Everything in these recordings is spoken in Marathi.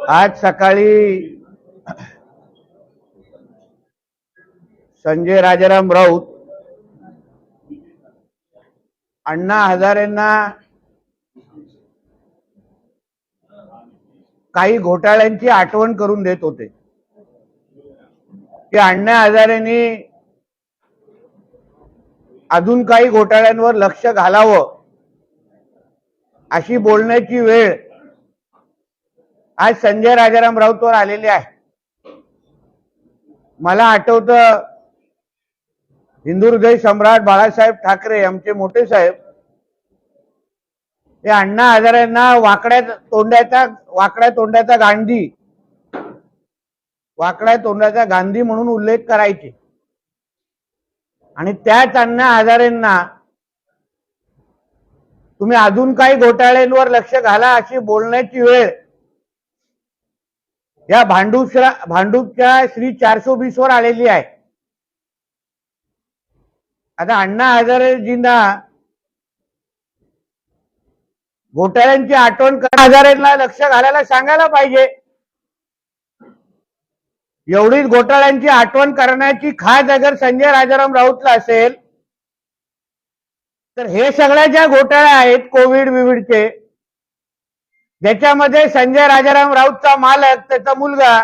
आज सकाळी संजय राजाराम राऊत अण्णा हजारेंना काही घोटाळ्यांची आठवण करून देत होते. की अण्णा हजारेंनी अजून काही घोटाळ्यांवर लक्ष घालावं अशी बोलण्याची वेळ आज संजय राजाराम राऊतवर आलेले आहे. मला आठवतं हिंदू हृदय सम्राट बाळासाहेब ठाकरे आमचे मोठे साहेब हे अण्णा हजारांना वाकड्या तोंड्याचा वाकड्या तोंड्याचा गांधी वाकड्या तोंडाचा गांधी म्हणून उल्लेख करायचे. आणि त्याच अण्णा हजारेंना तुम्ही अजून काही घोटाळ्यांवर लक्ष घाला अशी बोलण्याची वेळ या भांडूपच्या भांडूपच्या श्री चारशे वीस वर आलेली आहे. आता अण्णा हजारेजींना घोटाळ्यांची आठवण करा. हजारेला लक्ष घालायला सांगायला पाहिजे. एवढीच घोटाळ्यांची आठवण करण्याची खास अगर संजय राजाराम राऊतला असेल तर हे सगळ्या ज्या घोटाळ्या आहेत कोविड विविडचे ज्याच्यामध्ये संजय राजाराम राऊतचा मालक त्याचा मुलगा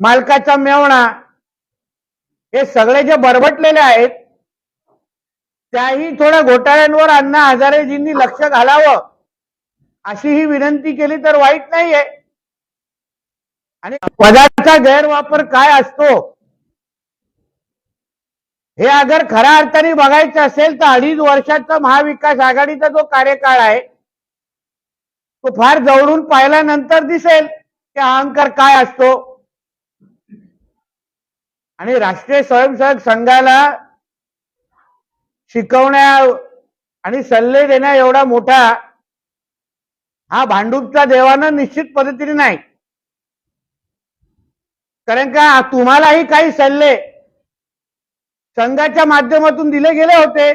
मालकाचा मेवणा हे सगळे जे बरबटलेले आहेत त्याही थोड्या घोटाळ्यांवर अण्णा हजारेजींनी लक्ष घालावं अशी ही विनंती केली तर वाईट नाहीये. आणि पदाचा गैरवापर काय असतो? हे अगर खऱ्या अर्थाने बघायचं असेल तर अडीच वर्षाचा महाविकास आघाडीचा जो कार्यकाळ आहे तो फार जवळून पाहिल्यानंतर दिसेल की अहंकार काय असतो. आणि राष्ट्रीय स्वयंसेवक संघाला शिकवण्या आणि सल्ले देण्या एवढा मोठा हा भांडूपचा देवानं निश्चित पद्धतीने नाही. कारण का तुम्हालाही काही सल्ले संघाच्या माध्यमातून दिले गेले होते.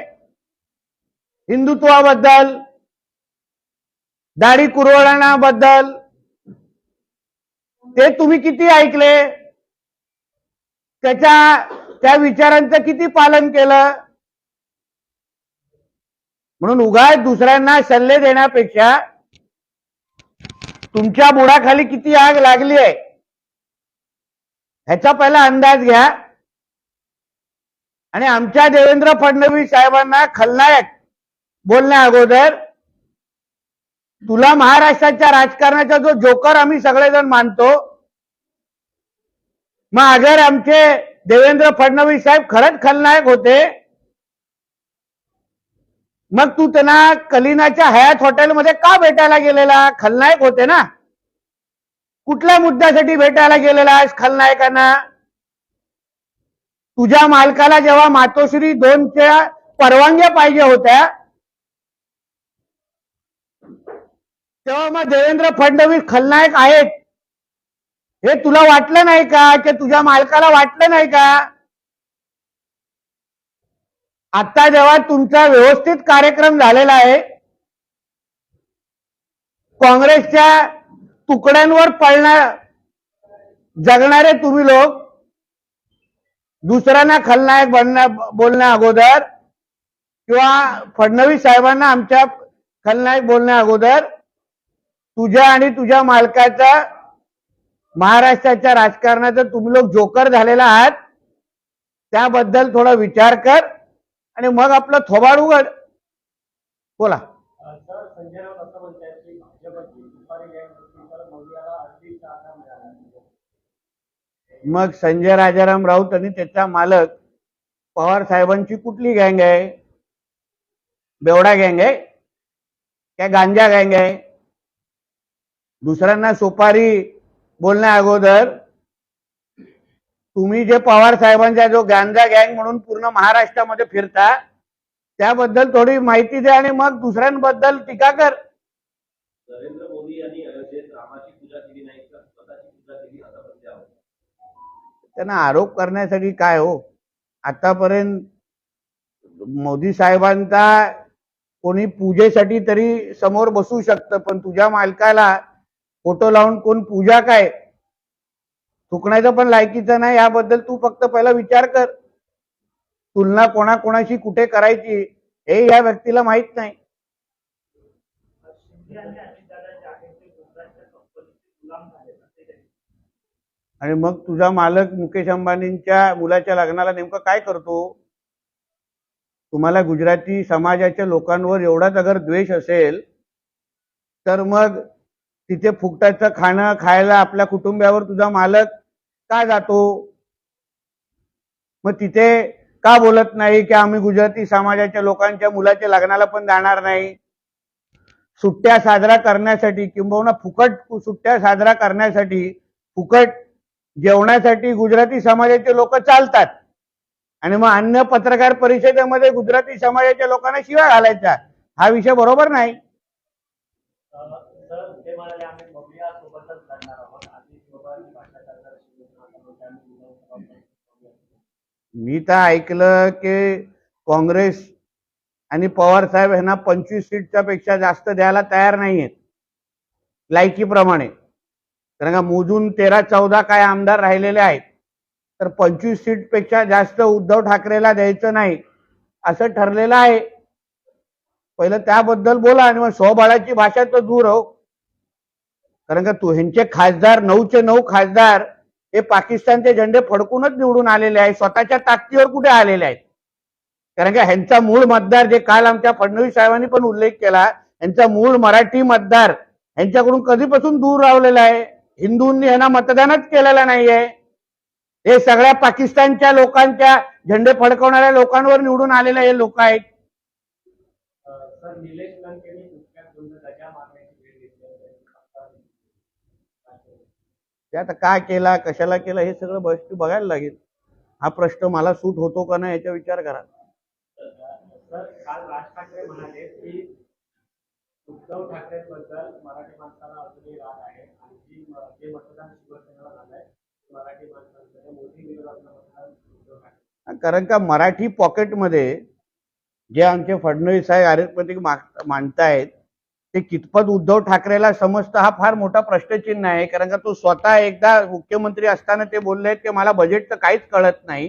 हिंदुत्वाबद्दल दाढी कुरवडण्याबद्दल ते तुम्ही किती ऐकले? त्याच्या त्या विचारांचं किती पालन केलं? म्हणून उगाय दुसऱ्यांना सल्ले देण्यापेक्षा तुमच्या बुडाखाली किती आग लागली आहे? ह्याचा पहिला अंदाज घ्या. आणि आमच्या देवेंद्र फडणवीस साहेबांना खलनायक बोलण्या अगोदर तुला महाराष्ट्राच्या राजकारणाचा जो जोकर आम्ही सगळेजण मानतो मग अगर आमचे देवेंद्र फडणवीस साहेब खरंच खलनायक होते. मग तू त्यांना कलिनाच्या हयात हॉटेलमध्ये का भेटायला गेलेला? खलनायक होते ना. कुठल्या मुद्द्यासाठी भेटायला गेलेला आहेस खलनायकांना? तुझ्या मालकाला जेव्हा मातोश्री दोनच्या परवानग्या पाहिजे होत्या तेव्हा मग देवेंद्र फडणवीस खलनायक आहेत. हे तुला वाटलं नाही का? की तुझ्या मालकाला वाटलं नाही का? आता जेव्हा तुमचा व्यवस्थित कार्यक्रम झालेला आहे काँग्रेसच्या तुकड्यांवर पळणार जगणारे तुम्ही लोक दुसऱ्यांना खलनायक बनण्या बोलण्या अगोदर किंवा फडणवीस साहेबांना आमच्या खलनायक बोलण्या अगोदर तुझ्या आणि तुझ्या मालकाचा महाराष्ट्राच्या राजकारणाचं तुम्ही लोक जोकर झालेला आहात त्याबद्दल थोडा विचार कर आणि मग आपलं थोबाड उघड. बोला. की मग संजय राजाराम राऊत आणि त्याचा मालक पवार साहेबांची कुठली गँग आहे? बेवडा गँग आहे? काय गांजा गँग आहे? दुसऱ्यांना सुपारी बोलण्या अगोदर तुम्ही जे पवार साहेबांचा जो गांजा गँग म्हणून पूर्ण महाराष्ट्रामध्ये फिरता त्याबद्दल थोडी माहिती द्या आणि मग दुसऱ्यांबद्दल टीका कर. नरेंद्र मोदी यांनी अयोध्येत रामाची पूजा केली नाही तर स्वतःची पूजा केली असा प्रत्यय आहे. त्यांना आरोप करण्यासाठी काय हो? आतापर्यंत मोदी साहेबांचा कोणी पूजेसाठी तरी समोर बसू शकतं पण तुझ्या मालकाला फोटो लावून कोण पूजा काय? चुकण्याचं पण लायकीचं नाही याबद्दल तू फक्त पहिला विचार कर. तुलना कोणाकोणाशी कुठे करायची हे या व्यक्तीला माहीत नाही. आणि मग तुझा मालक मुकेश अंबानींच्या मुलाच्या लग्नाला नेमकं काय करतो? तुम्हाला गुजराती समाजाच्या लोकांवर एवढाच अगर द्वेष असेल तर मग तिथे फुकटाचं खाणं खायला आपल्या कुटुंबियावर तुझा मालक का जातो? मग तिथे का बोलत नाही की आम्ही गुजराती समाजाच्या लोकांच्या मुलाच्या लग्नाला पण जाणार नाही? सुट्ट्या साजरा करण्यासाठी किंबहुना फुकट सुट्ट्या साजरा करण्यासाठी फुकट जेवणासाठी गुजराती समाजाचे लोक चालतात. आणि मग अन्य पत्रकार परिषदेमध्ये गुजराती समाजाच्या लोकांना शिवाय घालायचा. हा विषय बरोबर नाही. म्हणाले आम्ही बघूया सोबतच लढणार आहोत. आधी सोबत भाषा करणार मी तर ऐकलं की काँग्रेस आणि पवार साहेब यांना पंचवीस सीटच्या पेक्षा जास्त द्यायला तयार नाहीयेत. लायकीप्रमाणे. कारण का मोजून तेरा चौदा काय आमदार राहिलेले आहेत. तर पंचवीस सीटपेक्षा जास्त उद्धव ठाकरेला द्यायचं नाही असं ठरलेलं आहे. पहिलं त्याबद्दल बोला आणि मग स्वबळाची भाषा तर दूर हो. कारण का तू ह्यांचे खासदार नऊचे नऊ खासदार हे पाकिस्तानचे झेंडे फडकूनच निवडून आलेले आहेत. स्वतःच्या ताकदीवर कुठे आलेले आहेत? कारण का ह्यांचा मूळ मतदार जे काल आमच्या फडणवीस साहेबांनी पण उल्लेख केला ह्यांचा मूळ मराठी मतदार ह्यांच्याकडून कधीपासून दूर रावलेला आहे? हिंदूंनी यांना मतदानच केलेलं नाहीये. हे सगळ्या पाकिस्तानच्या लोकांच्या झेंडे फडकवणाऱ्या लोकांवर निवडून आलेले हे लोक आहेत. ते आता काय केला कशाला केला हे सगळं गोष्टी बघायला लागेल. हा प्रश्न मला सूट होतो का नाही याचा विचार करा. सर काल राज ठाकरे म्हणाले की उद्धव ठाकरेंबद्दल मराठी माणसाला अजूनही राग आहे. आणखी म- जे मतदान शिवसेनेला झालंय. मराठी माणसांकडे मोदी विरोधातलं मतदान उद्धव ठाकरे. कारण का मराठी पॉकेटमध्ये जे आमचे फडणवीस साहेब अरिथमेटिक मांडतायत ते कितपत उद्धव ठाकरेला समजतं हा फार मोठा प्रश्नचिन्ह आहे. कारण का तो स्वतः एकदा मुख्यमंत्री असताना ते बोलले की मला बजेट तर काहीच कळत नाही.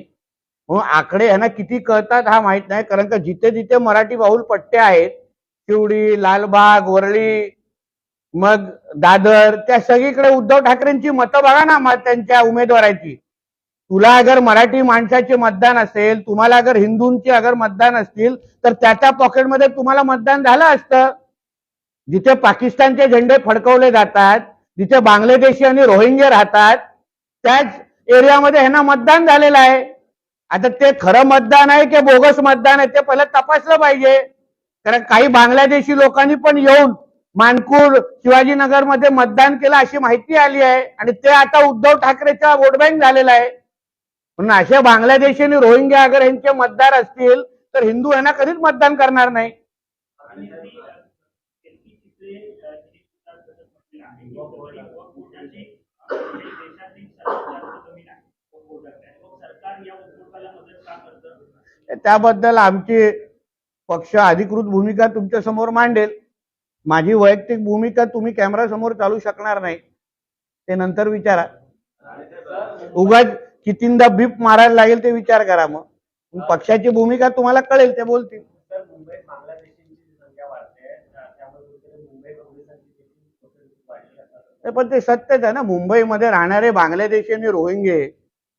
म्हणून आकडे ह्यांना किती कळतात हा माहीत नाही. कारण का जिथे जिथे मराठी बाहुल पट्टे आहेत शिवडी लालबाग वरळी मग दादर त्या सगळीकडे उद्धव ठाकरेंची मतं बघा ना मग त्यांच्या उमेदवाराची. तुला अगर मराठी माणसाचे मतदान असेल तुम्हाला अगर हिंदूंचे अगर मतदान असतील तर त्याच्या पॉकेटमध्ये तुम्हाला मतदान झालं असतं. जिथे पाकिस्तानचे झेंडे फडकवले जातात जिथे बांगलादेशी आणि रोहिंग्या राहतात त्याच एरियामध्ये ह्यांना मतदान झालेलं आहे. आता ते खरं मतदान आहे की बोगस मतदान आहे ते पहिलं तपासलं पाहिजे. कारण काही बांगलादेशी लोकांनी पण येऊन मानकूर शिवाजीनगरमध्ये मतदान केलं अशी माहिती आली आहे. आणि ते आता उद्धव ठाकरेचा वोट बँक झालेला आहे. म्हणून असे बांगलादेशी आणि रोहिंग्या अगर यांचे मतदार असतील तर हिंदू यांना कधीच मतदान करणार नाही. त्याबद्दल आमची पक्ष अधिकृत भूमिका तुमच्यासमोर मांडेल. माझी वैयक्तिक भूमिका तुम्ही कॅमेरा समोर चालू शकणार नाही. ते नंतर विचारा. उगाच कितींदा बीप मारायला लागेल ते विचार करा मग. पक्षाची भूमिका तुम्हाला कळेल ते बोलतील तर मुंबईत बांगलादेशींची संख्या वाढते त्या- त्यामुळे कुठेतरी मुंबई पोलिसांची देखील नाही, पण ते सत्यच आहे ना मुंबईमध्ये राहणारे बांगलादेशी आणि रोहिंगे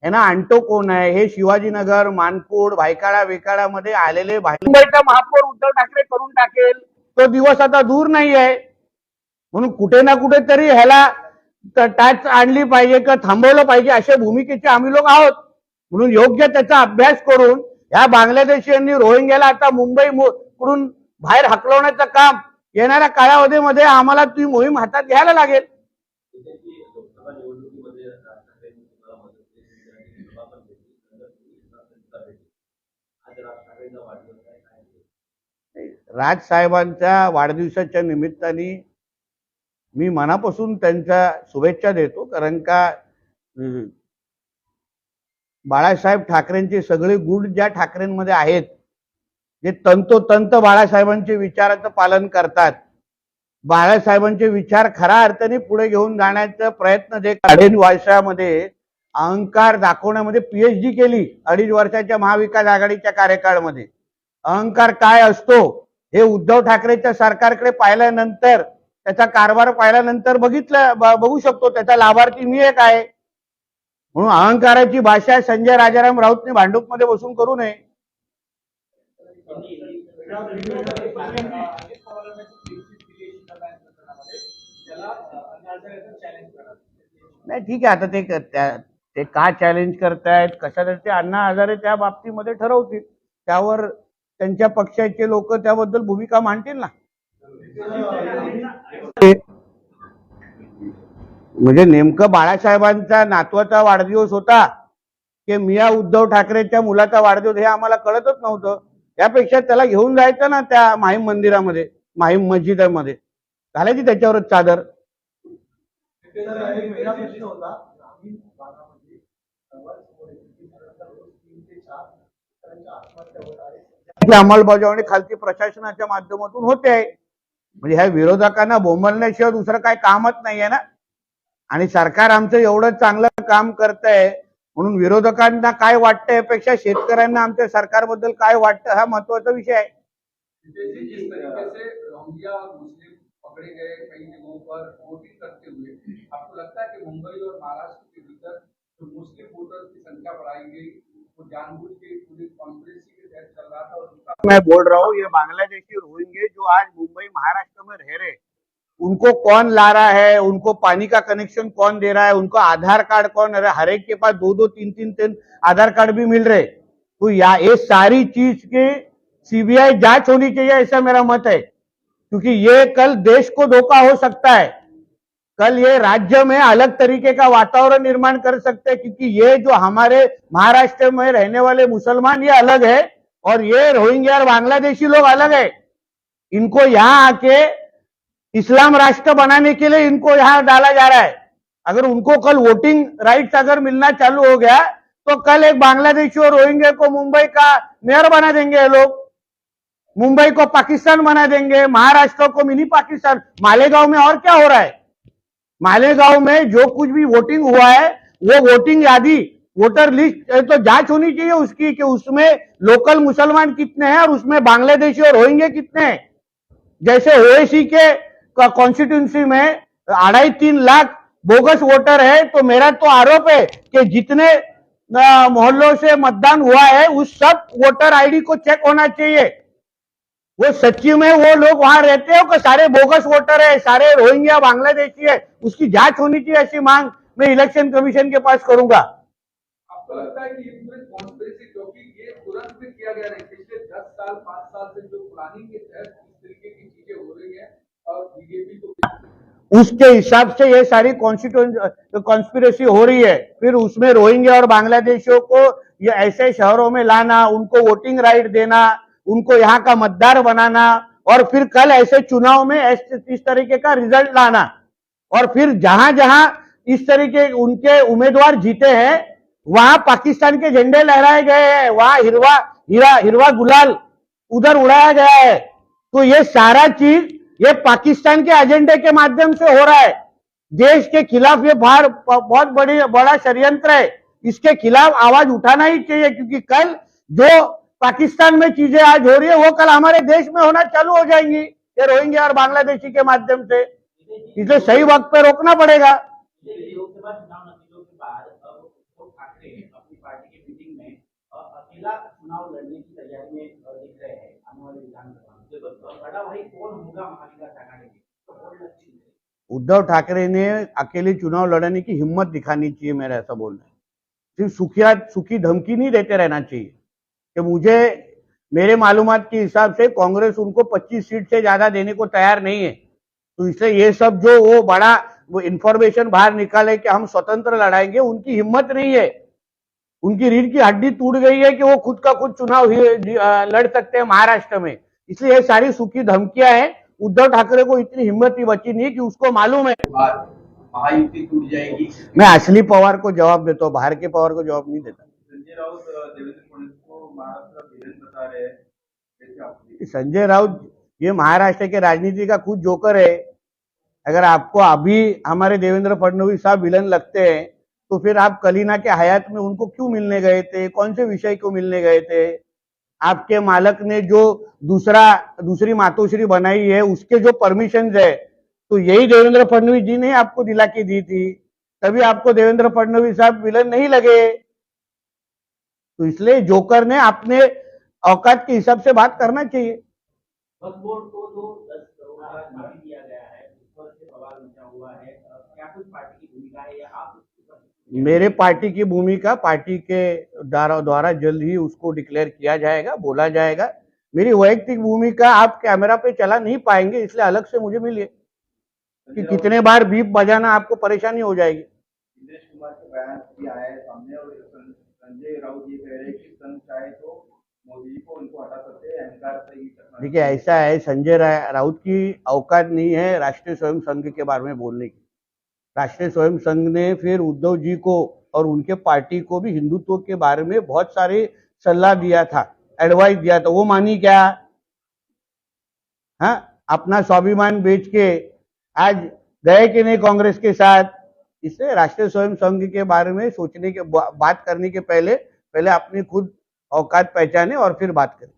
यांना आणतो कोण आहे? हे शिवाजीनगर मानकोड भायकाळा वेकाळामध्ये आलेले भाई- मुंबईचा महापौर उद्धव ठाकरे करून टाकेल. तो दिवस आता दूर नाही आहे. म्हणून कुठे ना कुठेतरी ह्याला टॅक्स आणली पाहिजे का थांबवलं पाहिजे अशा भूमिकेचे आम्ही लोक आहोत. म्हणून योग्य त्याचा अभ्यास करून ह्या बांगलादेशीयांनी रोहिंग्याला आता मुंबई कडून बाहेर हकलवण्याचं काम येणाऱ्या काळावधीमध्ये आम्हाला ती मोहीम हातात घ्यायला लागेल त्याची लोकसभा निवडणुकीमध्ये राज ठाकरेंनी तुम्हाला मदत केली आणि सभा पण घेतली नंतर तुम्ही सुद्धा भेटली आज राज ठाकरेंचा वाढदिवस आहे राज साहेबांच्या वाढदिवसाच्या निमित्ताने मी मनापासून त्यांच्या शुभेच्छा देतो कारण का बाळासाहेब ठाकरेंचे सगळे गुण ज्या ठाकरेंमध्ये आहेत जे तंतोतंत बाळासाहेबांचे विचाराचं पालन करतात बाळासाहेबांचे विचार खऱ्या अर्थाने पुढे घेऊन जाण्याचा प्रयत्न जे अडीच वर्षामध्ये अहंकार दाखवण्यामध्ये पीएचडी केली अडीच वर्षाच्या महाविकास आघाडीच्या कार्यकाळामध्ये. अहंकार काय असतो? हे उद्धव ठाकरेच्या सरकारकडे पाहिल्यानंतर त्याचा कारभार पाहिल्यानंतर बघितलं बघू शकतो. त्याचा लाभार्थी मी एक आहे. म्हणून अहंकाराची भाषा संजय राजाराम राऊतने भांडूपमध्ये बसून करू नये. नाही ठीक आहे. आता ते त्या- ते का चॅलेंज करतायत? कशाला ते अण्णा हजारे त्या बाबतीमध्ये ठरवतील? त्यावर त्यांच्या पक्षाचे लोक त्याबद्दल भूमिका मांडतील ना? म्हणजे नेमकं बाळासाहेबांचा नातवाचा वाढदिवस होता की मिया उद्धव ठाकरेच्या मुलाचा वाढदिवस हे आम्हाला कळतच नव्हतं. त्यापेक्षा त्याला घेऊन जायचं ना त्या माहीम मंदिरामध्ये माहीम मस्जिदामध्ये. घालायची त्याच्यावरच चादर? त्याची अंमलबजावणी खालती प्रशासनाच्या माध्यमातून होते. आहे म्हणजे ह्या विरोधकांना बोंबलण्याशिवाय दुसरं काय कामच नाहीये ना? आणि सरकार आमचं एवढं चांगलं काम करतंय म्हणून विरोधकांना काय वाटतं यापेक्षा शेतकऱ्यांना आमच्या सरकारबद्दल काय वाटतं हा महत्त्वाचा विषय आहे. मुस्लिम मुंबई और महाराष्ट्र के भीतर मुस्लिम वोटर्स की संख्या बढ़ाई गई मैं बोल रहा हूँ, ये बांग्लादेशी रोहिंगे जो आज मुंबई, महाराष्ट्र में रह रहे, उनको कौन ला रहा है? उनको पानी का कनेक्शन कौन दे रहा है? उनको आधार कार्ड कौन हर एक के पास दो दो, तीन तीन तीन आधार कार्ड भी मिल रहे। तो या ये सारी चीज़ की सीबीआई जाँच होनी चाहिए, ऐसा मेरा मत है। क्योंकि ये कल देश को धोखा हो सकता है। कल ये राज्य में अलग तरीके का वातावरण निर्माण कर सकते हैं क्योंकि ये जो हमारे महाराष्ट्र में रहने वाले मुसलमान ये अलग है और ये रोहिंग्या और बांग्लादेशी लोग अलग है। इनको यहाँ आके इस्लाम राष्ट्र बनाने के लिए इनको यहाँ डाला जा रहा है। अगर उनको कल वोटिंग राइट्स अगर मिलना चालू हो गया तो कल एक बांग्लादेशी और रोहिंग्या को मुंबई का मेयर बना देंगे लोग। मुंबई को पाकिस्तान बना देंगे महाराष्ट्र को मिनी पाकिस्तान। मालेगांव में और क्या हो रहा है? मालेगांव में जो कुछ भी वोटिंग हुआ है, वो वोटिंग यादी वोटर लिस्ट तो जाँच होनी चाहिए उसकी कि उसमें लोकल मुसलमान कितने हैं और उसमें बांग्लादेशी और रोहिंगे कितने हैं। जैसे ओएसी के कॉन्स्टिट्यूंसी में अढ़ाई तीन लाख बोगस वोटर है तो मेरा तो आरोप है कि जितने मोहल्लों से मतदान हुआ है, उस सब वोटर आईडी को चेक होना चाहिए। वो सच्ची में वो लोग वहाँ रहते हो कि सारे बोगस वोटर है सारे रोहिंग्या बांग्लादेशी है। उसकी जाँच होनी चाहिए ऐसी मांग मैं इलेक्शन कमीशन के पास करूँगा। आपको लगता है कि पूरी कॉन्फ्रेंसी क्योंकि ये तुरंत में किया गया नहीं पिछले दस साल पाँच साल से जो प्लानिंग के तहत इस तरीके की चीज़ें हो रही है और बीजेपी को उसके हिसाब से ये सारी कॉन्स्पिरेसी हो रही है फिर उसमें रोहिंग्या और बांग्लादेशियों को ये ऐसे शहरों में लाना उनको वोटिंग राइट देना उनको यहाँ का मतदार बनाना और फिर कल ऐसे चुनाव में ऐसे, इस तरीके का रिज़ल्ट लाना। और फिर जहाँ जहाँ इस तरीके उनके उम्मीदवार जीते हैं, वहाँ पाकिस्तान के झंडे लहराए गए हैं, वहाँ हिरवा, हिरा, हिरवा गुलाल उधर उड़ाया गया है। तो ये सारा चीज़, ये पाकिस्तान के एजेंडे के माध्यम से हो रहा है। देश के खिलाफ ये बाहर बहुत बड़ी, बड़ा षड्यंत्र है। इसके खिलाफ आवाज़ उठाना ही चाहिए, क्योंकि कल जो पाकिस्तान में चीज़ें आज हो रही है, वो कल हमारे देश में होना चालू हो जाएँगी। ये रोहिंग्या और बांग्लादेशी के माध्यम से। इसलिए सही वक्त पे रोकना पड़ेगा? उद्धव ठाकरे ने अकेले चुनाव लड़ने की हिम्मत दिखानी चाहिए, मेरा ऐसा बोलना है। सिर्फ़ सुखिया, सुखी धमकी नहीं देते रहना चाहिए। कि मुझे मेरे मालूम के हिसाब से कांग्रेस उनको 25 सीट से ज़्यादा देने को तैयार नहीं है। तो इसलिए ये सब जो वो बड़ा वो इंफॉर्मेशन बाहर निकाले कि हम स्वतंत्र लड़ाएँगे उनकी हिम्मत नहीं है। उनकी रीढ़ की हड्डी टूट गई है कि वो खुद का खुद चुनाव लड़ सकते हैं महाराष्ट्र में। इसलिए ये सारी सुखी धमकियाँ हैं। उद्धव ठाकरे को इतनी हिम्मत ही बची नहीं कि उसको मालूम है। महायुति टूट जाएगी। मैं असली पवार को जवाब देता हूँ बाहर के पवार को जवाब नहीं देता। संजय राउत, ये महाराष्ट्र के राजनीति का खुद जोकर है। अगर आपको अभी हमारे देवेंद्र फडणवीस साहब विलन लगते हैं तो फिर आप कलीना के हयात में उनको क्यों मिलने गए थे? कौन से विषय को मिलने गए थे? आपके मालक ने जो दूसरा, दूसरी मातोश्री बनाई है, उसके जो परमिशन है तो यही देवेंद्र फडणवीस जी ने आपको दिला के दी थी। तभी आपको देवेंद्र फडणवीस साहब विलन नहीं लगे। तो इसलिए जोकर ने अपने औकात के हिसाब से बात करना चाहिए। उसके ऊपर मेरे पार्टी की भूमिका पार्टी के द्वारा द्वारा जल्द ही उसको डिक्लेयर किया जाएगा बोला जाएगा। मेरी वैयक्तिक भूमिका आप कैमरा पे चला नहीं पाएँगे इसलिए अलग से मुझे मिलिए। कि कितने बार बीप बजाना आपको परेशानी हो जाएगी। संजय राउत ये कह रहे हैं कि संघ चाहे तो मोदी को उनको हटा सकते हैं अहंकार से ही देखिए ऐसा है संजय राउत की औकात नहीं है राष्ट्रीय स्वयं संघ के बारे में बोलने की। राष्ट्रीय स्वयं संघ ने फिर उद्धव जी को और उनके पार्टी को भी हिंदुत्व के बारे में बहुत सारे सलाह दिया था एडवाइस दिया था। वो मानी क्या? हाँ अपना स्वाभिमान बेच के आज गए कि नहीं कांग्रेस के साथ? इससे राष्ट्रीय स्वयं संघ के बारे में सोचने के बात करने के पहले पहले अपनी खुद औकात पहचाने और फिर बात करें।